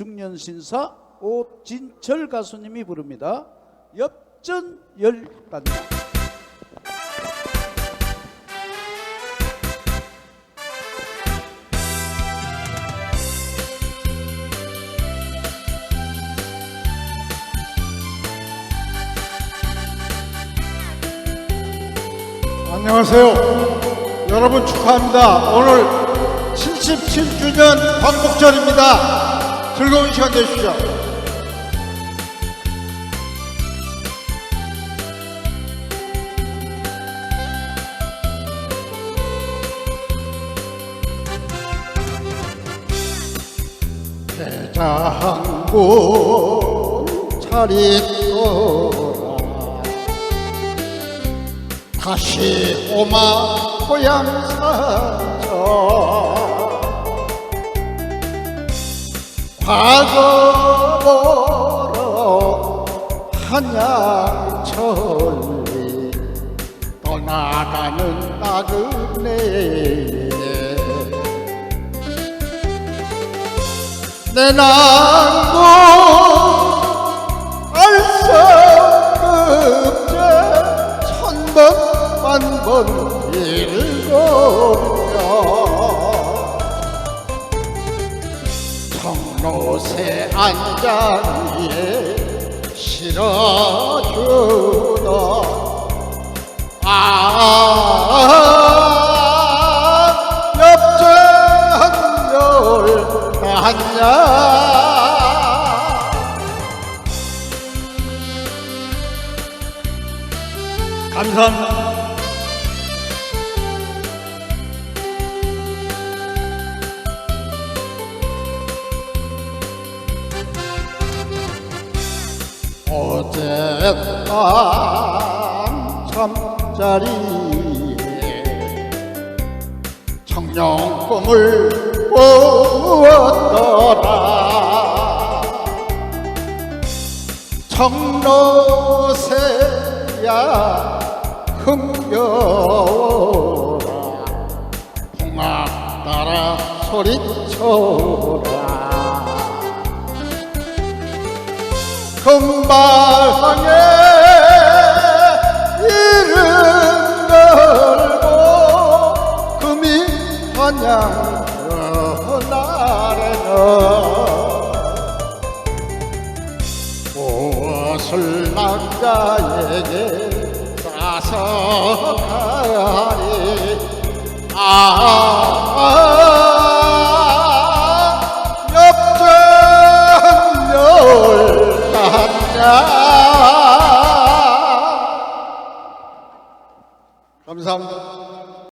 중년신사 오진철 가수님이 부릅니다. 엽전 열반나. 안녕하세요. 여러분 축하합니다. 오늘 77주년 광복절입니다. 즐거운 시간 되십시오. 대장군 차리도라 다시 오마 고향 사저 과거 보러 한양천리 떠나가는 나그네. 내 남도 알성급제 천번 만번 일곱년 청로새 안장 위에 실어주던 아 엽전열 한냐 감사합니다. 어젯밤 잠자리에 청룡 꿈을 꾸었더라. 청로새야 흥겨워라. 풍악 따라 소리쳐라 금발항에 이름 걸고 금이 환양 그날에는 무엇을 남자에게 싸서 가리. 아엽 감사합니다.